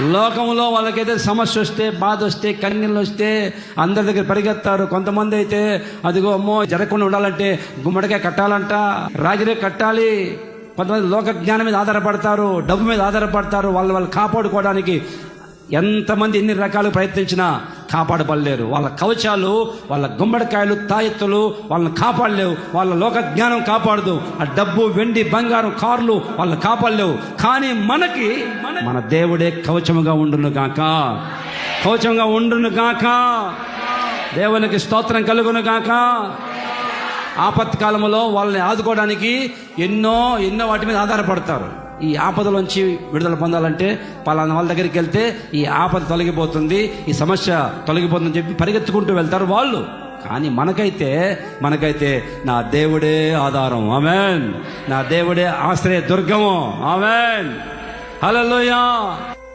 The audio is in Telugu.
లోకంలో వాళ్ళకైతే సమస్య వస్తే బాధ వస్తే కన్నీళ్ళు వస్తే అందరి దగ్గర పరిగెత్తారు. కొంతమంది అయితే అదిగో అమ్మో జరగకుండా ఉండాలంటే గుమ్మడికాయ కట్టాలంట రాగిరే కట్టాలి. కొంతమంది లోక జ్ఞానం మీద ఆధారపడతారు డబ్బు మీద ఆధారపడతారు వాళ్ళు వాళ్ళు కాపాడుకోవడానికి ఎంతమంది ఎన్ని రకాలు ప్రయత్నించినా కాపాడబడలేరు. వాళ్ళ కవచాలు వాళ్ళ గుమ్మడికాయలు తాయెత్తులు వాళ్ళని కాపాడలేవు. వాళ్ళ లోక జ్ఞానం కాపాడదు. ఆ డబ్బు వెండి బంగారం కార్లు వాళ్ళని కాపాడలేవు. కానీ మనకి మన దేవుడే కవచముగా ఉండును గాక. కవచంగా ఉండును గాక. దేవునికి స్తోత్రం కలుగును గాక. ఆపత్కాలంలో వాళ్ళని ఆదుకోవడానికి ఎన్నో ఎన్నో వాటి మీద ఆధారపడతారు. ఈ ఆపదలోంచి విడుదల పొందాలంటే పలానా వాళ్ళ దగ్గరికి వెళ్తే ఈ ఆపద తొలగిపోతుంది ఈ సమస్య తొలగిపోతుందని చెప్పి పరిగెత్తుకుంటూ వెళ్తారు వాళ్ళు. కానీ మనకైతే మనకైతే నా దేవుడే ఆధారం. ఆమెన్. నా దేవుడే ఆశ్రయ దుర్గము. ఆమెన్. హలో